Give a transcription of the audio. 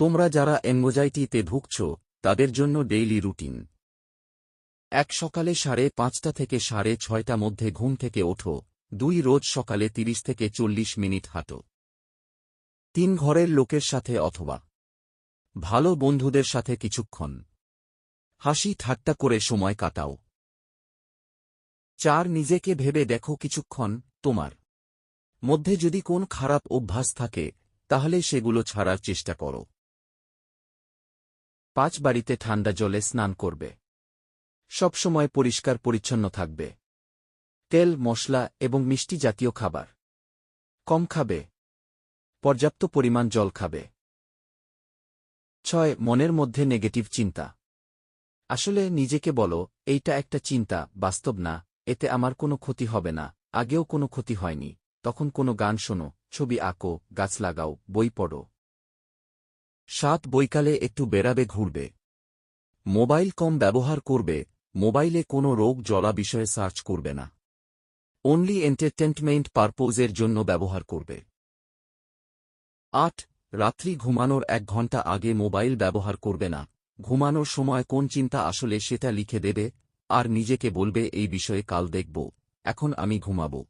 তোমরা যারা এনগোজাইটিতে ভুগছ, তাদের জন্য ডেইলি রুটিন। এক সকালে সাড়ে পাঁচটা থেকে সাড়ে ছয়টা মধ্যে ঘুম থেকে ওঠো, দুই রোজ সকালে তিরিশ থেকে চল্লিশ মিনিট হাঁটো। তিন ঘরের লোকের সাথে অথবা ভালো বন্ধুদের সাথে কিছুক্ষণ। হাসি ঠাট্টা করে সময় কাটাও। চার, নিজেকে ভেবে দেখো কিছুক্ষণ তোমার মধ্যে যদি কোন খারাপ অভ্যাস থাকে, তাহলে সেগুলো ছাড়ার চেষ্টা করো। পাঁচ বাড়িতে ঠান্ডা জলে স্নান করবে। সবসময় পরিষ্কার পরিচ্ছন্ন থাকবে। তেল, মশলা এবং মিষ্টি জাতীয় খাবার। কম খাবে। পর্যাপ্ত পরিমাণ জল খাবে। ছয়, মনের মধ্যে নেগেটিভ চিন্তা। আসলে নিজেকে বলো, এইটা একটা চিন্তা, বাস্তব না, এতে আমার কোনো ক্ষতি হবে না, আগেও কোনো ক্ষতি হয়নি, তখন কোনো গান শোনো, ছবি আঁকো, গাছ লাগাও, বই পড়ো। সাত বৈকালে একটু বেড়াবে ঘুরবে। মোবাইল কম ব্যবহার করবে, মোবাইলে কোনো রোগ জলা বিষয়ে সার্চ করবে না। অনলি এন্টারটেনমেন্ট পারপোজের জন্য ব্যবহার করবে। আট, রাত্রি ঘুমানোর এক ঘণ্টা আগে মোবাইল ব্যবহার করবে না। ঘুমানোর সময় কোন চিন্তা আসলে সেটা লিখে দেবে, আর নিজেকে বলবে, এই বিষয়ে কাল দেখব। এখন আমি ঘুমাবো।